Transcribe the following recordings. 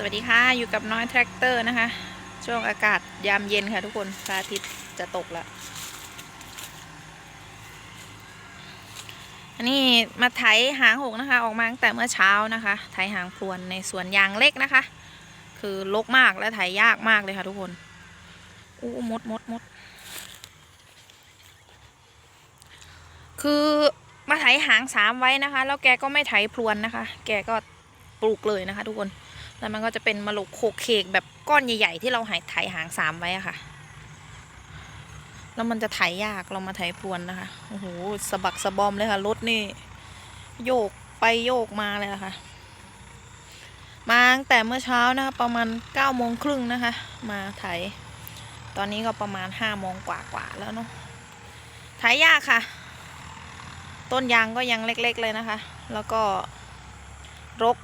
สวัสดีค่ะ อยู่กับน้อยแทรกเตอร์นะคะ ช่วงอากาศยามเย็นค่ะทุกคนพระอาทิตย์จะตกแล้วอันนี้มาไถหางหกนะคะ ออกมาตั้งแต่เมื่อเช้านะคะไถหางพรวนในสวนยางเล็กนะคะ คือลกมากและไถยากมากเลยค่ะทุกคนอู้มดมดมดคือมาไถหางสามไว้นะคะ แล้วแกก็ไม่ไถพรวนนะคะ แกก็ ปลูกเลยนะคะ ทุกคน แล้วมันก็จะเป็นมะลุกโคกเคกแบบก้อนใหญ่ๆที่เราหายไถหางสามไว้อะค่ะ แล้วมันจะไถยากเรามาไถพรวนนะคะ โอ้โหสะบักสะบอมเลยค่ะรถนี่ โยกไปโยกมาเลยอะค่ะ มาตั้งแต่เมื่อเช้านะคะ ประมาณ9ก้าโมงครึ่งนะคะ มาไถ ตอนนี้ก็ประมาณ5้าโมงกว่าๆแล้วเนาะไถยากค่ะ ต้นยางก็ยังเล็กๆเลยนะคะ แล้วก็รก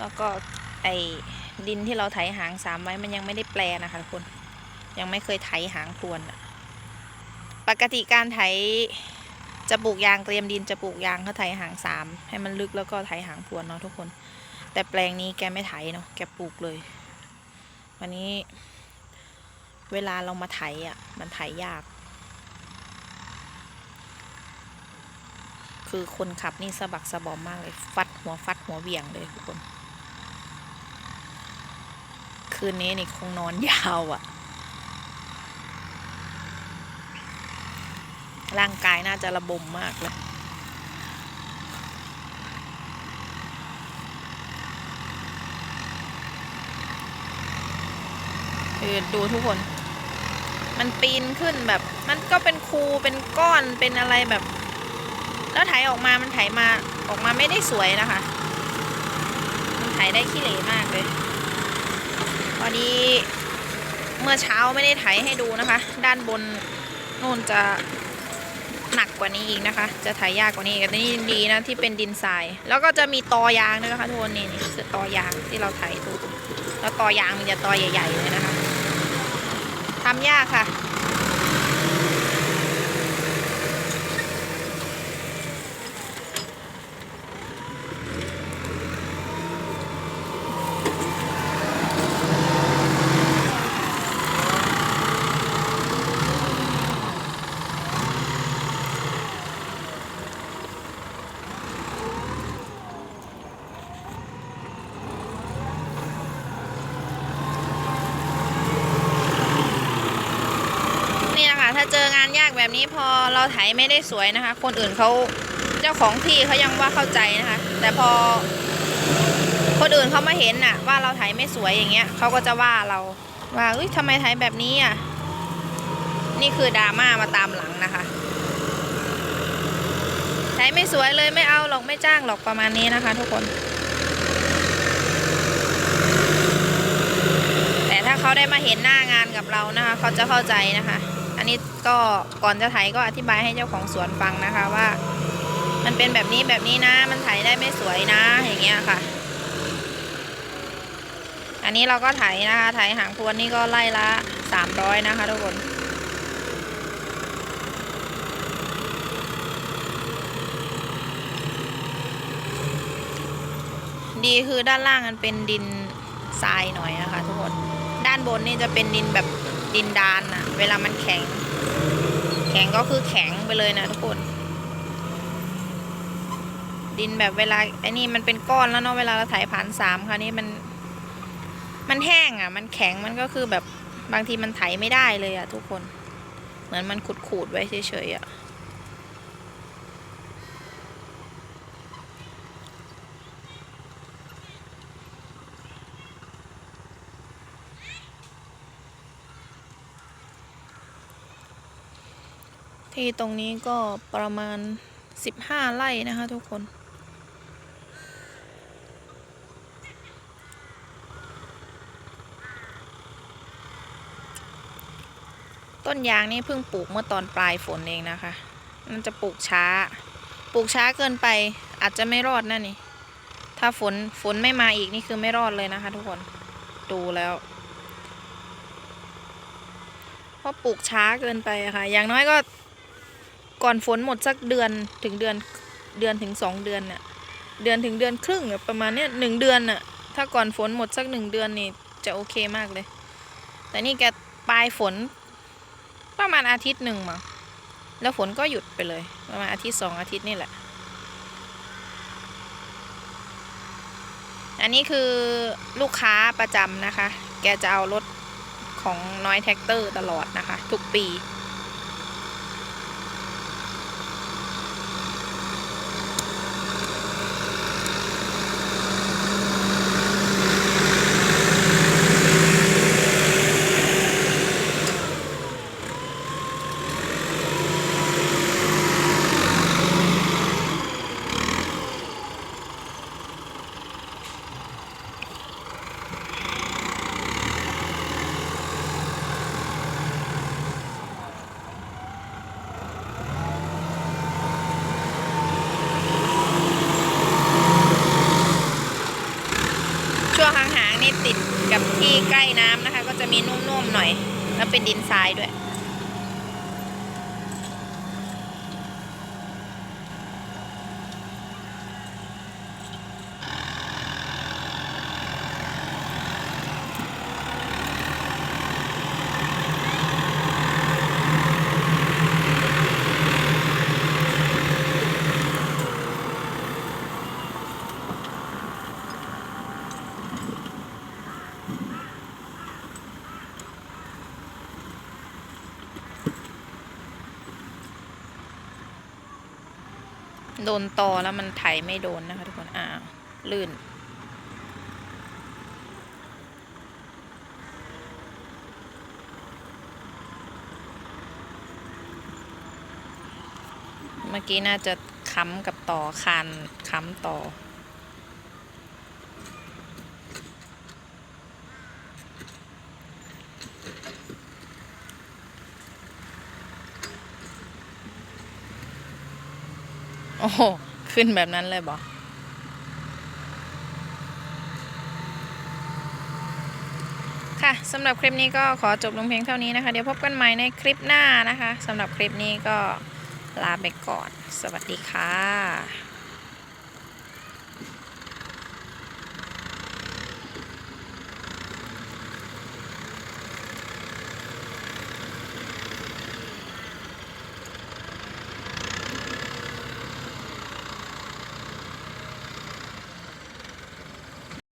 แล้วก็ไอ้ดินที่เราไถหางสามไว้มันยังไม่ได้แปลนะคะทุกคน ยังไม่เคยไถหางพรวนอะปกติการไถจะปลูกยางเตรียมดินจะปลูกยางเขาไถหางสามให้มันลึกแล้วก็ไถหางพรวนเนาะทุกคน แต่แปลงนี้แกไม่ไถเนาะแกปลูกเลย วันนี้ เวลาเรามาไถอะ มันไถยาก คือคนขับนี่สะบักสะบอมมากเลย ฟัดหัวฟัดหัวเบี่ยงเลยทุกคน คืนนี้นี่คงนอนยาวอะ่ะ ร่างกายน่าจะระบมมากเลยคือดูทุกคน มันปีนขึ้นแบบ มันก็เป็นคูเป็นก้อนเป็นอะไรแบบ แล้วไถออกมามันไถมาออกมาไม่ได้สวยนะคะ มันไถได้ขี้เหร่มากเลย วันนี้เมื่อเช้าไม่ได้ไถให้ดูนะคะ ด้านบนนู่นจะหนักกว่านี้อีกนะคะ จะถ่ายยากกว่านี้กแต่นี่ดีนะที่เป็นดินทราย แล้วก็จะมีตอยางด้วยนะคะทุกคนนี่นี่คือตอยางที่เราไถดูแล้วตอยางมันจะตอใหญ่ ๆ เลยนะคะทำยากค่ะ องานยากแบบนี้พอเราไถไม่ได้สวยนะคะ คนอื่นเขาเจ้าของที่เขายังว่าเข้าใจนะคะ แต่พอ คนอื่นเขามาเห็นน่ะ ว่าเราไถไม่สวยอย่างเงี้ยเขาก็จะว่าเราว่าเอ้ยทำไมไถแบบนี้อะนี่คือดราม่ามาตามหลังนะคะไถไม่สวยเลยไม่เอาหรอกไม่จ้างหรอกประมาณนี้นะคะ ทุกคน แต่ถ้าเขาได้มาเห็นหน้างานกับเรานะคะ เขาจะเข้าใจนะคะ ก็ก่อนจะไถก็อธิบายให้เจ้าของสวนฟังนะคะว่า มันเป็นแบบนี้แบบนี้นะ มันไถได้ไม่สวยนะอย่างเงี้ยค่ะ อันนี้เราก็ไถนะคะไถหางพรวนนี่ก็ไล่ละสามร้อยนะคะทุกคนดีคือด้านล่างมันเป็นดินทรายหน่อยนะคะทุกคน ด้านบนนี่จะเป็นดินแบบดินดานอะเวลามันแข็ง แข็งก็คือแข็งไปเลยนะทุกคน ดินแบบเวลาไอ้นี่มันเป็นก้อนแล้วเนาะเวลาเราถ่ายผ่านสามคราวนี้มัน มันแห้งอะมันแข็งมันก็คือแบบบางทีมันไถไม่ได้เลยอะทุกคน เหมือนมันขูดขูดๆไว้เฉยๆอะ ที่ตรงนี้ก็ประมาณสิบห้าไร่นะคะทุกคน ต้นยางนี่เพิ่งปลูกเมื่อตอนปลายฝนเองนะคะ มันจะปลูกช้า ปลูกช้าเกินไปอาจจะไม่รอดนะนี่ ถ้าฝนฝนไม่มาอีกนี่คือไม่รอดเลยนะคะทุกคน ดูแล้วเพราะปลูกช้าเกินไปะค่ะ อย่างน้อยก็ ก่อนฝนหมดสักเดือนถึงเดือนเดือนถึงสองเดือนน่ะเดือนถึงเดือนครึ่งประมาณเนี้ยหนึ่งเดือนน่ะถ้าก่อนฝนหมดสักหนึ่งเดือนนี่จะโอเคมากเลย แต่นี่แกปลายฝน ประมาณอาทิตย์หนึ่งมั้งแล้วฝนก็หยุดไปเลย ประมาณอาทิตย์สองอาทิตย์นี่แหละ อันนี้คือลูกค้าประจำนะคะ แกจะเอารถของน้อยแท็กเตอร์ตลอดนะคะ ทุกปี ช่วงหางๆนี่ติดกับที่ ใกล้น้ำนะคะ ก็จะมีนุ่มๆหน่อย แล้วเป็นดินทรายด้วย โดนตอแล้วมันไถไม่โดนนะคะทุกคน อ้าว ลื่น เมื่อกี้น่าจะค้ำกับต่อคานค้ำต่อ โอ้โห ขึ้นแบบนั้นเลยบอค่ะสำหรับคลิปนี้ก็ขอจบลงเพียงเท่านี้นะคะ เดี๋ยวพบกันใหม่ในคลิปหน้านะคะสำหรับคลิปนี้ก็ลาไปก่อน สวัสดีค่ะ